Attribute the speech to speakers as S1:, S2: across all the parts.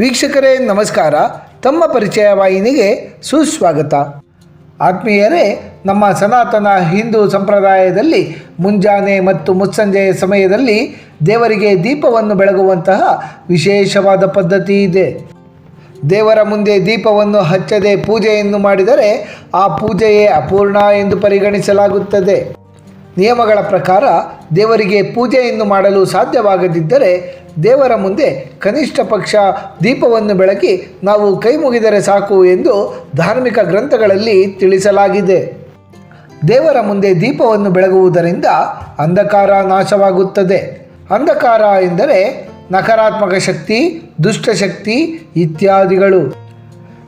S1: ವೀಕ್ಷಕರೇ, ನಮಸ್ಕಾರ. ತಮ್ಮ ಪರಿಚಯ ವಾಹಿನಿಗೆ ಸುಸ್ವಾಗತ. ಆತ್ಮೀಯರೇ, ನಮ್ಮ ಸನಾತನ ಹಿಂದೂ ಸಂಪ್ರದಾಯದಲ್ಲಿ ಮುಂಜಾನೆ ಮತ್ತು ಮುಸ್ಸಂಜೆಯ ಸಮಯದಲ್ಲಿ ದೇವರಿಗೆ ದೀಪವನ್ನು ಬೆಳಗುವಂತಹ ವಿಶೇಷವಾದ ಪದ್ಧತಿ ಇದೆ. ದೇವರ ಮುಂದೆ ದೀಪವನ್ನು ಹಚ್ಚದೆ ಪೂಜೆಯನ್ನು ಮಾಡಿದರೆ ಆ ಪೂಜೆಯೇ ಅಪೂರ್ಣ ಎಂದು ಪರಿಗಣಿಸಲಾಗುತ್ತದೆ. ನಿಯಮಗಳ ಪ್ರಕಾರ ದೇವರಿಗೆ ಪೂಜೆಯನ್ನು ಮಾಡಲು ಸಾಧ್ಯವಾಗದಿದ್ದರೆ ದೇವರ ಮುಂದೆ ಕನಿಷ್ಠ ಪಕ್ಷ ದೀಪವನ್ನು ಬೆಳಗಿ ನಾವು ಕೈ ಮುಗಿದರೆ ಸಾಕು ಎಂದು ಧಾರ್ಮಿಕ ಗ್ರಂಥಗಳಲ್ಲಿ ತಿಳಿಸಲಾಗಿದೆ. ದೇವರ ಮುಂದೆ ದೀಪವನ್ನು ಬೆಳಗುವುದರಿಂದ ಅಂಧಕಾರ ನಾಶವಾಗುತ್ತದೆ. ಅಂಧಕಾರ ಎಂದರೆ ನಕಾರಾತ್ಮಕ ಶಕ್ತಿ ದುಷ್ಟಶಕ್ತಿ ಇತ್ಯಾದಿಗಳು.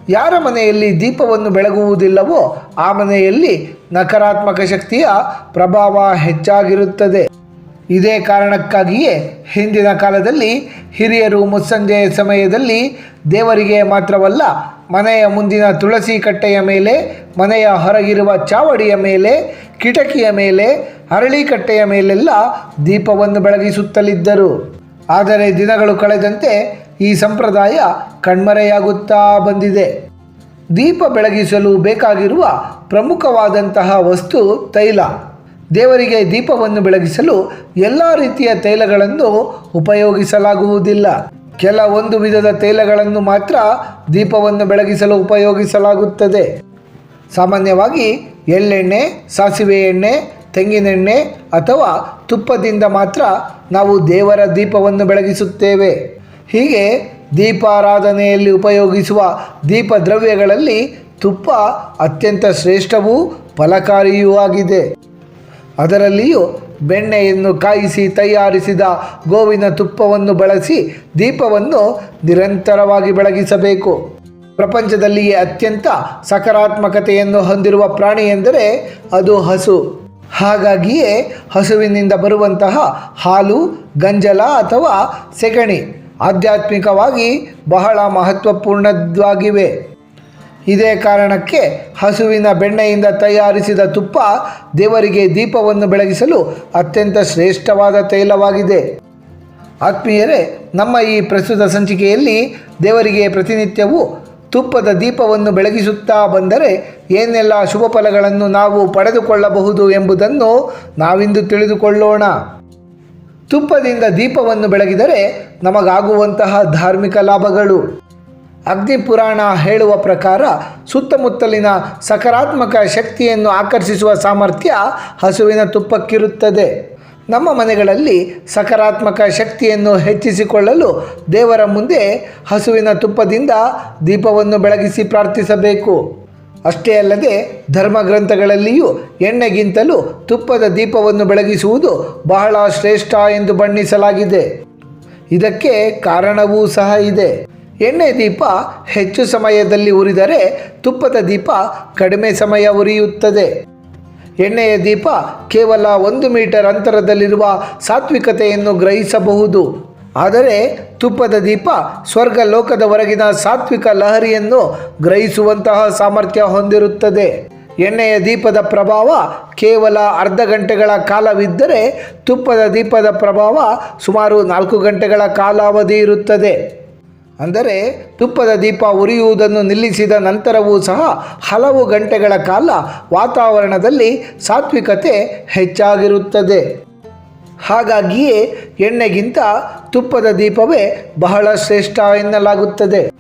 S1: ಯಾರ ಮನೆಯಲ್ಲಿ ದೀಪವನ್ನು ಬೆಳಗುವುದಿಲ್ಲವೋ ಆ ಮನೆಯಲ್ಲಿ ನಕಾರಾತ್ಮಕ ಶಕ್ತಿಯ ಪ್ರಭಾವ ಹೆಚ್ಚಾಗಿರುತ್ತದೆ. ಇದೇ ಕಾರಣಕ್ಕಾಗಿಯೇ ಹಿಂದಿನ ಕಾಲದಲ್ಲಿ ಹಿರಿಯರು ಮುಸ್ಸಂಜೆ ಸಮಯದಲ್ಲಿ ದೇವರಿಗೆ ಮಾತ್ರವಲ್ಲ, ಮನೆಯ ಮುಂದಿನ ತುಳಸಿ ಕಟ್ಟೆಯ ಮೇಲೆ, ಮನೆಯ ಹೊರಗಿರುವ ಚಾವಡಿಯ ಮೇಲೆ, ಕಿಟಕಿಯ ಮೇಲೆ, ಅರಳಿ ಕಟ್ಟೆಯ ಮೇಲೆಲ್ಲ ದೀಪವನ್ನು ಬೆಳಗಿಸುತ್ತಲಿದ್ದರು. ಆದರೆ ದಿನಗಳು ಕಳೆದಂತೆ ಈ ಸಂಪ್ರದಾಯ ಕಣ್ಮರೆಯಾಗುತ್ತಾ ಬಂದಿದೆ. ದೀಪ ಬೆಳಗಿಸಲು ಬೇಕಾಗಿರುವ ಪ್ರಮುಖವಾದಂತಹ ವಸ್ತು ತೈಲ. ದೇವರಿಗೆ ದೀಪವನ್ನು ಬೆಳಗಿಸಲು ಎಲ್ಲ ರೀತಿಯ ತೈಲಗಳನ್ನು ಉಪಯೋಗಿಸಲಾಗುವುದಿಲ್ಲ. ಕೆಲ ಒಂದು ವಿಧದ ತೈಲಗಳನ್ನು ಮಾತ್ರ ದೀಪವನ್ನು ಬೆಳಗಿಸಲು ಉಪಯೋಗಿಸಲಾಗುತ್ತದೆ. ಸಾಮಾನ್ಯವಾಗಿ ಎಳ್ಳೆಣ್ಣೆ, ಸಾಸಿವೆ ಎಣ್ಣೆ ತೆಂಗಿನೆಣ್ಣೆ ಅಥವಾ ತುಪ್ಪದಿಂದ ಮಾತ್ರ ನಾವು ದೇವರ ದೀಪವನ್ನು ಬೆಳಗಿಸುತ್ತೇವೆ. ಹೀಗೆ ದೀಪಾರಾಧನೆಯಲ್ಲಿ ಉಪಯೋಗಿಸುವ ದೀಪ ದ್ರವ್ಯಗಳಲ್ಲಿ ತುಪ್ಪ ಅತ್ಯಂತ ಶ್ರೇಷ್ಠವೂ ಫಲಕಾರಿಯೂ ಆಗಿದೆ. ಅದರಲ್ಲಿಯೂ ಬೆಣ್ಣೆಯನ್ನು ಕಾಯಿಸಿ ತಯಾರಿಸಿದ ಗೋವಿನ ತುಪ್ಪವನ್ನು ಬಳಸಿ ದೀಪವನ್ನು ನಿರಂತರವಾಗಿ ಬೆಳಗಿಸಬೇಕು. ಪ್ರಪಂಚದಲ್ಲಿಯೇ ಅತ್ಯಂತ ಸಕಾರಾತ್ಮಕತೆಯನ್ನು ಹೊಂದಿರುವ ಪ್ರಾಣಿ ಎಂದರೆ ಅದು ಹಸು. ಹಾಗಾಗಿಯೇ ಹಸುವಿನಿಂದ ಬರುವಂತಹ ಹಾಲು, ಗಂಜಲ ಅಥವಾ ಸೆಗಣಿ ಆಧ್ಯಾತ್ಮಿಕವಾಗಿ ಬಹಳ ಮಹತ್ವಪೂರ್ಣವಾಗಿವೆ ಇದೇ ಕಾರಣಕ್ಕೆ ಹಸುವಿನ ಬೆಣ್ಣೆಯಿಂದ ತಯಾರಿಸಿದ ತುಪ್ಪ ದೇವರಿಗೆ ದೀಪವನ್ನು ಬೆಳಗಿಸಲು ಅತ್ಯಂತ ಶ್ರೇಷ್ಠವಾದ ತೈಲವಾಗಿದೆ. ಆತ್ಮೀಯರೇ, ನಮ್ಮ ಈ ಪ್ರಸ್ತುತ ಸಂಚಿಕೆಯಲ್ಲಿ ದೇವರಿಗೆ ಪ್ರತಿನಿತ್ಯವೂ ತುಪ್ಪದ ದೀಪವನ್ನು ಬೆಳಗಿಸುತ್ತಾ ಬಂದರೆ ಏನೆಲ್ಲ ಶುಭ ಫಲಗಳನ್ನು ನಾವು ಪಡೆದುಕೊಳ್ಳಬಹುದು ಎಂಬುದನ್ನು ನಾವಿಂದು ತಿಳಿದುಕೊಳ್ಳೋಣ. ತುಪ್ಪದಿಂದ ದೀಪವನ್ನು ಬೆಳಗಿದರೆ ನಮಗಾಗುವಂತಹ ಧಾರ್ಮಿಕ ಲಾಭಗಳು. ಅಗ್ನಿಪುರಾಣ ಹೇಳುವ ಪ್ರಕಾರ ಸುತ್ತಮುತ್ತಲಿನ ಸಕಾರಾತ್ಮಕ ಶಕ್ತಿಯನ್ನು ಆಕರ್ಷಿಸುವ ಸಾಮರ್ಥ್ಯ ಹಸುವಿನ ತುಪ್ಪಕ್ಕಿರುತ್ತದೆ. ನಮ್ಮ ಮನೆಗಳಲ್ಲಿ ಸಕಾರಾತ್ಮಕ ಶಕ್ತಿಯನ್ನು ಹೆಚ್ಚಿಸಿಕೊಳ್ಳಲು ದೇವರ ಮುಂದೆ ಹಸುವಿನ ತುಪ್ಪದಿಂದ ದೀಪವನ್ನು ಬೆಳಗಿಸಿ ಪ್ರಾರ್ಥಿಸಬೇಕು. ಅಷ್ಟೇ ಅಲ್ಲದೆ ಧರ್ಮಗ್ರಂಥಗಳಲ್ಲಿಯೂ ಎಣ್ಣೆಗಿಂತಲೂ ತುಪ್ಪದ ದೀಪವನ್ನು ಬೆಳಗಿಸುವುದು ಬಹಳ ಶ್ರೇಷ್ಠ ಎಂದು ಬಣ್ಣಿಸಲಾಗಿದೆ. ಇದಕ್ಕೆ ಕಾರಣವೂ ಸಹ ಇದೆ. ಎಣ್ಣೆ ದೀಪ ಹೆಚ್ಚು ಸಮಯದಲ್ಲಿ ಉರಿದರೆ ತುಪ್ಪದ ದೀಪ ಕಡಿಮೆ ಸಮಯ ಉರಿಯುತ್ತದೆ. ಎಣ್ಣೆಯ ದೀಪ ಕೇವಲ ಒಂದು ಮೀಟರ್ ಅಂತರದಲ್ಲಿರುವ ಸಾತ್ವಿಕತೆಯನ್ನು ಗ್ರಹಿಸಬಹುದು. ಆದರೆ ತುಪ್ಪದ ದೀಪ ಸ್ವರ್ಗ ಲೋಕದವರೆಗಿನ ಸಾತ್ವಿಕ ಲಹರಿಯನ್ನು ಗ್ರಹಿಸುವಂತಹ ಸಾಮರ್ಥ್ಯ ಹೊಂದಿರುತ್ತದೆ. ಎಣ್ಣೆಯ ದೀಪದ ಪ್ರಭಾವ ಕೇವಲ ಅರ್ಧ ಗಂಟೆಗಳ ಕಾಲವಿದ್ದರೆ ತುಪ್ಪದ ದೀಪದ ಪ್ರಭಾವ ಸುಮಾರು ನಾಲ್ಕು ಗಂಟೆಗಳ ಕಾಲಾವಧಿ ಇರುತ್ತದೆ. ಅಂದರೆ ತುಪ್ಪದ ದೀಪ ಉರಿಯುವುದನ್ನು ನಿಲ್ಲಿಸಿದ ನಂತರವೂ ಸಹ ಹಲವು ಗಂಟೆಗಳ ಕಾಲ ವಾತಾವರಣದಲ್ಲಿ ಸಾತ್ವಿಕತೆ ಹೆಚ್ಚಾಗಿರುತ್ತದೆ. ಹಾಗಾಗಿಯೇ ಎಣ್ಣೆಗಿಂತ ತುಪ್ಪದ ದೀಪವೇ ಬಹಳ ಶ್ರೇಷ್ಠ ಎನ್ನಲಾಗುತ್ತದೆ.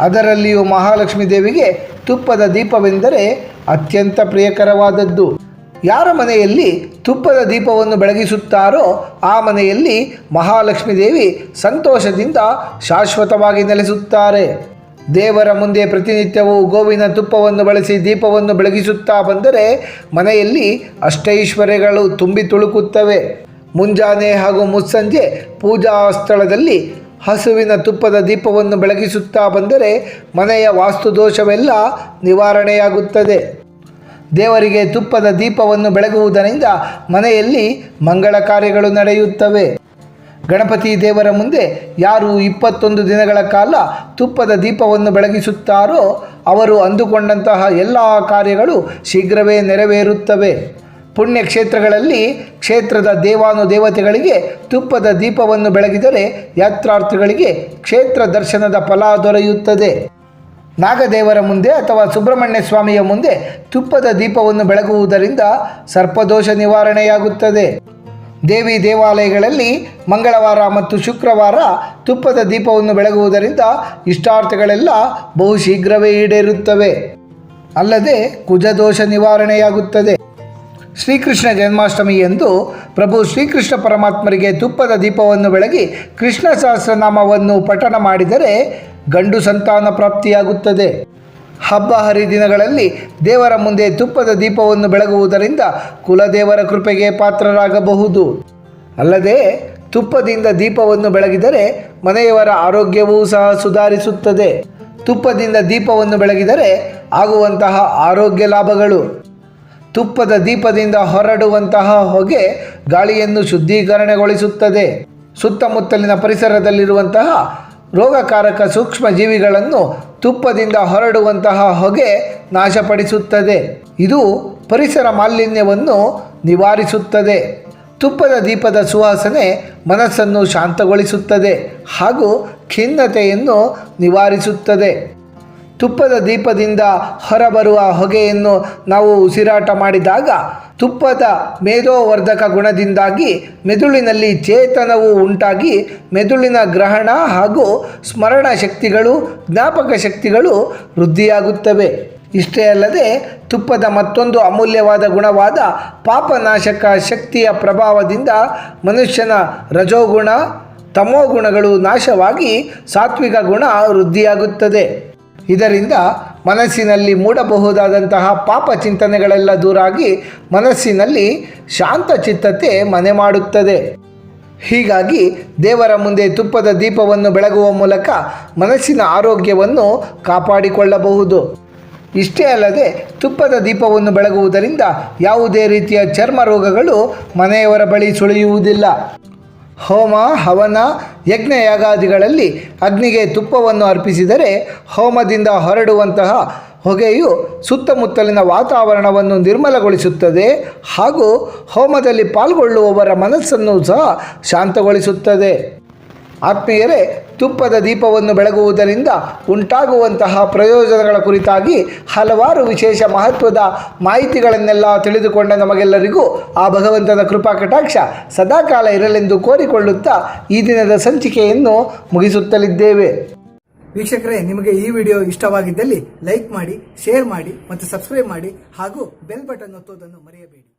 S1: ಅದರಲ್ಲಿಯೂ ಮಹಾಲಕ್ಷ್ಮೀ ದೇವಿಗೆ ತುಪ್ಪದ ದೀಪವೆಂದರೆ ಅತ್ಯಂತ ಪ್ರಿಯಕರವಾದದ್ದು. ಯಾರ ಮನೆಯಲ್ಲಿ ತುಪ್ಪದ ದೀಪವನ್ನು ಬೆಳಗಿಸುತ್ತಾರೋ ಆ ಮನೆಯಲ್ಲಿ ಮಹಾಲಕ್ಷ್ಮೀ ದೇವಿ ಸಂತೋಷದಿಂದ ಶಾಶ್ವತವಾಗಿ ನೆಲೆಸುತ್ತಾರೆ. ದೇವರ ಮುಂದೆ ಪ್ರತಿನಿತ್ಯವೂ ಗೋವಿನ ತುಪ್ಪವನ್ನು ಬಳಸಿ ದೀಪವನ್ನು ಬೆಳಗಿಸುತ್ತಾ ಬಂದರೆ ಮನೆಯಲ್ಲಿ ಅಷ್ಟೈಶ್ವರ್ಯಗಳು ತುಂಬಿ ತುಳುಕುತ್ತವೆ. ಮುಂಜಾನೆ ಹಾಗೂ ಮುಸ್ಸಂಜೆ ಪೂಜಾ ಸ್ಥಳದಲ್ಲಿ ಹಸುವಿನ ತುಪ್ಪದ ದೀಪವನ್ನು ಬೆಳಗಿಸುತ್ತಾ ಬಂದರೆ ಮನೆಯ ವಾಸ್ತುದೋಷವೆಲ್ಲ ನಿವಾರಣೆಯಾಗುತ್ತದೆ. ದೇವರಿಗೆ ತುಪ್ಪದ ದೀಪವನ್ನು ಬೆಳಗುವುದರಿಂದ ಮನೆಯಲ್ಲಿ ಮಂಗಳ ಕಾರ್ಯಗಳು ನಡೆಯುತ್ತವೆ. ಗಣಪತಿ ದೇವರ ಮುಂದೆ ಯಾರು ಇಪ್ಪತ್ತೊಂದು ದಿನಗಳ ಕಾಲ ತುಪ್ಪದ ದೀಪವನ್ನು ಬೆಳಗಿಸುತ್ತಾರೋ ಅವರು ಅಂದುಕೊಂಡಂತಹ ಎಲ್ಲ ಕಾರ್ಯಗಳು ಶೀಘ್ರವೇ ನೆರವೇರುತ್ತವೆ. ಪುಣ್ಯ ಕ್ಷೇತ್ರಗಳಲ್ಲಿ ಕ್ಷೇತ್ರದ ದೇವಾನು ದೇವತೆಗಳಿಗೆ ತುಪ್ಪದ ದೀಪವನ್ನು ಬೆಳಗಿದರೆ ಯಾತ್ರಾರ್ಥಿಗಳಿಗೆ ಕ್ಷೇತ್ರ ದರ್ಶನದ ಫಲ ದೊರೆಯುತ್ತದೆ. ನಾಗದೇವರ ಮುಂದೆ ಅಥವಾ ಸುಬ್ರಹ್ಮಣ್ಯ ಸ್ವಾಮಿಯ ಮುಂದೆ ತುಪ್ಪದ ದೀಪವನ್ನು ಬೆಳಗುವುದರಿಂದ ಸರ್ಪದೋಷ ನಿವಾರಣೆಯಾಗುತ್ತದೆ. ದೇವಿ ದೇವಾಲಯಗಳಲ್ಲಿ ಮಂಗಳವಾರ ಮತ್ತು ಶುಕ್ರವಾರ ತುಪ್ಪದ ದೀಪವನ್ನು ಬೆಳಗುವುದರಿಂದ ಇಷ್ಟಾರ್ಥಗಳೆಲ್ಲ ಬಹು ಶೀಘ್ರವೇ ಈಡೇರುತ್ತವೆ. ಅಲ್ಲದೆ ಕುಜದೋಷ ನಿವಾರಣೆಯಾಗುತ್ತದೆ. ಶ್ರೀಕೃಷ್ಣ ಜನ್ಮಾಷ್ಟಮಿ ಎಂದು ಪ್ರಭು ಶ್ರೀಕೃಷ್ಣ ಪರಮಾತ್ಮರಿಗೆ ತುಪ್ಪದ ದೀಪವನ್ನು ಬೆಳಗಿ ಕೃಷ್ಣ ಸಹಸ್ರನಾಮವನ್ನು ಪಠಣ ಮಾಡಿದರೆ ಗಂಡು ಸಂತಾನ ಪ್ರಾಪ್ತಿಯಾಗುತ್ತದೆ. ಹಬ್ಬ ಹರಿದಿನಗಳಲ್ಲಿ ದೇವರ ಮುಂದೆ ತುಪ್ಪದ ದೀಪವನ್ನು ಬೆಳಗುವುದರಿಂದ ಕುಲದೇವರ ಕೃಪೆಗೆ ಪಾತ್ರರಾಗಬಹುದು. ಅಲ್ಲದೆ, ತುಪ್ಪದಿಂದ ದೀಪವನ್ನು ಬೆಳಗಿದರೆ ಮನೆಯವರ ಆರೋಗ್ಯವೂ ಸಹ ಸುಧಾರಿಸುತ್ತದೆ. ತುಪ್ಪದಿಂದ ದೀಪವನ್ನು ಬೆಳಗಿದರೆ ಆಗುವಂತಹ ಆರೋಗ್ಯ ಲಾಭಗಳು. ತುಪ್ಪದ ದೀಪದಿಂದ ಹೊರಡುವಂತಹ ಹೊಗೆ ಗಾಳಿಯನ್ನು ಶುದ್ಧೀಕರಣಗೊಳಿಸುತ್ತದೆ. ಸುತ್ತಮುತ್ತಲಿನ ಪರಿಸರದಲ್ಲಿರುವಂತಹ ರೋಗಕಾರಕ ಸೂಕ್ಷ್ಮ ಜೀವಿಗಳನ್ನು ತುಪ್ಪದಿಂದ ಹೊರಡುವಂತಹ ಹೊಗೆ ನಾಶಪಡಿಸುತ್ತದೆ. ಇದು ಪರಿಸರ ಮಾಲಿನ್ಯವನ್ನು ನಿವಾರಿಸುತ್ತದೆ. ತುಪ್ಪದ ದೀಪದ ಸುವಾಸನೆ ಮನಸ್ಸನ್ನು ಶಾಂತಗೊಳಿಸುತ್ತದೆ ಹಾಗೂ ಖಿನ್ನತೆಯನ್ನು ನಿವಾರಿಸುತ್ತದೆ. ತುಪ್ಪದ ದೀಪದಿಂದ ಹೊರಬರುವ ಹೊಗೆಯನ್ನು ನಾವು ಉಸಿರಾಟ ಮಾಡಿದಾಗ ತುಪ್ಪದ ಮೇಧೋವರ್ಧಕ ಗುಣದಿಂದಾಗಿ ಮೆದುಳಿನಲ್ಲಿ ಚೇತನವು ಉಂಟಾಗಿ ಮೆದುಳಿನ ಗ್ರಹಣ ಹಾಗೂ ಸ್ಮರಣ ಶಕ್ತಿಗಳು, ಜ್ಞಾಪಕ ಶಕ್ತಿಗಳು ವೃದ್ಧಿಯಾಗುತ್ತವೆ. ಇಷ್ಟೇ ಅಲ್ಲದೆ ತುಪ್ಪದ ಮತ್ತೊಂದು ಅಮೂಲ್ಯವಾದ ಗುಣವಾದ ಪಾಪನಾಶಕ ಶಕ್ತಿಯ ಪ್ರಭಾವದಿಂದ ಮನುಷ್ಯನ ರಜೋಗುಣ, ತಮೋಗುಣಗಳು ನಾಶವಾಗಿ ಸಾತ್ವಿಕ ಗುಣ ವೃದ್ಧಿಯಾಗುತ್ತದೆ. ಇದರಿಂದ ಮನಸ್ಸಿನಲ್ಲಿ ಮೂಡಬಹುದಾದಂತಹ ಪಾಪ ಚಿಂತನೆಗಳೆಲ್ಲ ದೂರಾಗಿ ಮನಸ್ಸಿನಲ್ಲಿ ಶಾಂತ ಚಿತ್ತತೆ ಮನೆ ಮಾಡುತ್ತದೆ. ಹೀಗಾಗಿ ದೇವರ ಮುಂದೆ ತುಪ್ಪದ ದೀಪವನ್ನು ಬೆಳಗುವ ಮೂಲಕ ಮನಸ್ಸಿನ ಆರೋಗ್ಯವನ್ನು ಕಾಪಾಡಿಕೊಳ್ಳಬಹುದು. ಇಷ್ಟೇ ಅಲ್ಲದೆ ತುಪ್ಪದ ದೀಪವನ್ನು ಬೆಳಗುವುದರಿಂದ ಯಾವುದೇ ರೀತಿಯ ಚರ್ಮ ರೋಗಗಳು ಮನೆಯವರ ಬಳಿ ಸುಳಿಯುವುದಿಲ್ಲ. ಹೋಮ, ಹವನ, ಯಜ್ಞ ಯಾಗಾದಿಗಳಲ್ಲಿ ಅಗ್ನಿಗೆ ತುಪ್ಪವನ್ನು ಅರ್ಪಿಸಿದರೆ ಹೋಮದಿಂದ ಹೊರಡುವಂತಹ ಹೊಗೆಯು ಸುತ್ತಮುತ್ತಲಿನ ವಾತಾವರಣವನ್ನು ನಿರ್ಮಲಗೊಳಿಸುತ್ತದೆ ಹಾಗೂ ಹೋಮದಲ್ಲಿ ಪಾಲ್ಗೊಳ್ಳುವವರ ಮನಸ್ಸನ್ನು ಸಹ ಶಾಂತಗೊಳಿಸುತ್ತದೆ. ಆತ್ಮೀಯರೇ ತುಪ್ಪದ ದೀಪವನ್ನು ಬೆಳಗುವುದರಿಂದ ಉಂಟಾಗುವಂತಹ ಪ್ರಯೋಜನಗಳ ಕುರಿತಾಗಿ ಹಲವಾರು ವಿಶೇಷ ಮಹತ್ವದ ಮಾಹಿತಿಗಳನ್ನೆಲ್ಲ ತಿಳಿದುಕೊಂಡ ನಮಗೆಲ್ಲರಿಗೂ ಆ ಭಗವಂತನ ಕೃಪಾ ಕಟಾಕ್ಷ ಸದಾಕಾಲ ಇರಲೆಂದು ಕೋರಿಕೊಳ್ಳುತ್ತಾ ಈ ದಿನದ ಸಂಚಿಕೆಯನ್ನು ಮುಗಿಸುತ್ತಲಿದ್ದೇವೆ.
S2: ವೀಕ್ಷಕರೇ, ನಿಮಗೆ ಈ ವಿಡಿಯೋ ಇಷ್ಟವಾಗಿದ್ದಲ್ಲಿ ಲೈಕ್ ಮಾಡಿ, ಶೇರ್ ಮಾಡಿ ಮತ್ತು ಸಬ್ಸ್ಕ್ರೈಬ್ ಮಾಡಿ ಹಾಗೂ ಬೆಲ್ ಬಟನ್ ಒತ್ತುವುದನ್ನು ಮರೆಯಬೇಡಿ.